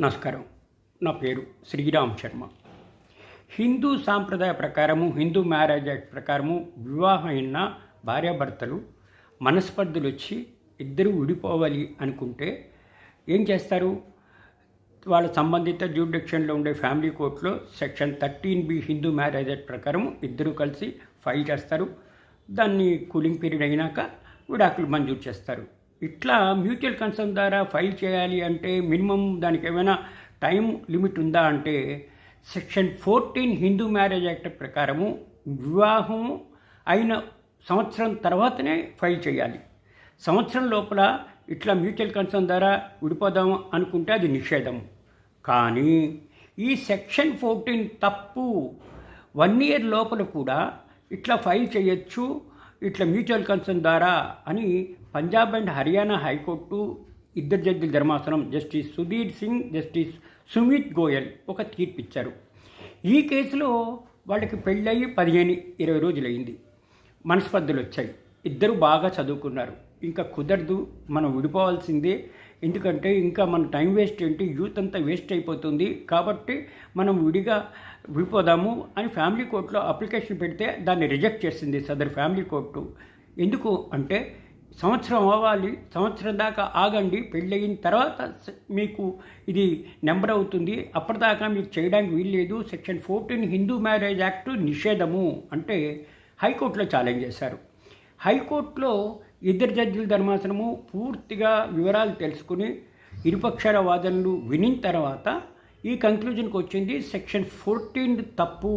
నమస్కారం. నా పేరు శ్రీరామ్ శర్మ. హిందూ సాంప్రదాయ ప్రకారము హిందూ మ్యారేజ్ యాక్ట్ ప్రకారము వివాహం అయిన భార్యాభర్తలు మనస్పర్ధలు వచ్చి ఇద్దరు విడిపోవాలి అనుకుంటే ఏం చేస్తారు? వాళ్ళ సంబంధిత జ్యూడిక్షన్లో ఉండే ఫ్యామిలీ కోర్టులో section thirteen B Hindu marriage act ప్రకారం ఇద్దరు కలిసి ఫైల్ చేస్తారు. దాన్ని కూలింగ్ పీరియడ్ అయినాక విడాకులు మంజూరు చేస్తారు. ఇట్లా మ్యూచువల్ కన్సర్న్ ద్వారా ఫైల్ చేయాలి అంటే మినిమం దానికి ఏమైనా టైం లిమిట్ ఉందా అంటే section fourteen Hindu marriage act ప్రకారము వివాహం అయిన సంవత్సరం తర్వాతనే ఫైల్ చేయాలి. సంవత్సరం లోపల ఇట్లా మ్యూచువల్ కన్సర్న్ ద్వారా విడిపోదాం అనుకుంటే అది నిషేధం. కానీ ఈ సెక్షన్ ఫోర్టీన్ తప్పు వన్ ఇయర్ లోపల కూడా ఇట్లా ఫైల్ చేయొచ్చు ఇట్లా మ్యూచువల్ కన్సర్న్ ద్వారా అని పంజాబ్ అండ్ హర్యానా హైకోర్టు ఇద్దరు జడ్జిల ధర్మాసనం జస్టిస్ సుధీర్ సింగ్ జస్టిస్ సుమిత్ గోయల్ ఒక తీర్పు ఇచ్చారు. ఈ కేసులో వాళ్ళకి పెళ్ళయి పదిహేను ఇరవై రోజులు అయింది మనస్పర్ధలు వచ్చాయి. ఇద్దరు బాగా చదువుకున్నారు. ఇంకా కుదరదు మనం విడిపోవాల్సిందే. ఎందుకంటే ఇంకా మన టైం వేస్ట్ ఏంటి? యూత్ అంతా వేస్ట్ అయిపోతుంది. కాబట్టి మనం విడిగా విడిపోదాము అని ఫ్యామిలీ కోర్టులో అప్లికేషన్ పెడితే దాన్ని రిజెక్ట్ చేసింది సదర్ ఫ్యామిలీ కోర్టు. ఎందుకు అంటే సంవత్సరం అవ్వాలి సంవత్సరం దాకా ఆగండి పెళ్ళయిన తర్వాత మీకు ఇది నెంబర్ అవుతుంది. అప్పటిదాకా మీకు చేయడానికి వీల్లేదు. Section fourteen Hindu marriage act నిషేధము అంటే హైకోర్టులో ఛాలెంజ్ చేశారు. హైకోర్టులో ఇద్దరు జడ్జిల ధర్మాసనము పూర్తిగా వివరాలు తెలుసుకుని ఇరుపక్షాల వాదనలు వినిన తర్వాత ఈ కంక్లూజన్కి వచ్చింది. సెక్షన్ ఫోర్టీన్ తప్పు.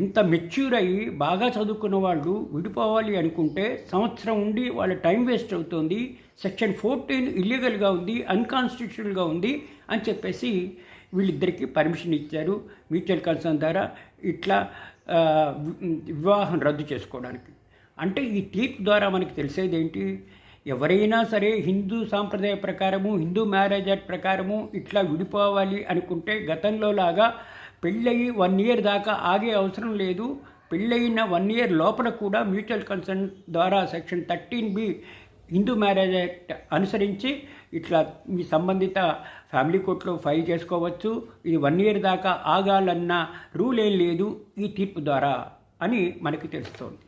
ఇంత మెచ్యూర్ అయ్యి బాగా చదువుకున్న వాళ్ళు విడిపోవాలి అనుకుంటే సంవత్సరం ఉండి వాళ్ళ టైం వేస్ట్ అవుతుంది సెక్షన్ ఫోర్టీన్ ఇల్లీగల్గా ఉంది అన్కాన్స్టిట్యూషనల్గా ఉంది అని చెప్పేసి వీళ్ళిద్దరికీ పర్మిషన్ ఇచ్చారు మ్యూచువల్ కన్సర్న్ ద్వారా ఇట్లా వివాహం రద్దు చేసుకోవడానికి. అంటే ఈ తీర్పు ద్వారా మనకి తెలిసేది ఏంటి? ఎవరైనా సరే హిందూ సాంప్రదాయ ప్రకారము హిందూ మ్యారేజ్ యాక్ట్ ప్రకారము ఇట్లా విడిపోవాలి అనుకుంటే గతంలో లాగా పెళ్ళయి వన్ ఇయర్ దాకా ఆగే అవసరం లేదు. పెళ్ళయిన వన్ ఇయర్ లోపల కూడా మ్యూచువల్ కన్సర్న్ ద్వారా section thirteen B Hindu marriage act అనుసరించి ఇట్లా మీ సంబంధిత ఫ్యామిలీ కోర్టులో ఫైల్ చేసుకోవచ్చు. ఇది వన్ ఇయర్ దాకా ఆగాలన్న రూల్ ఏం లేదు ఈ తీర్పు ద్వారా అని మనకి తెలుస్తోంది.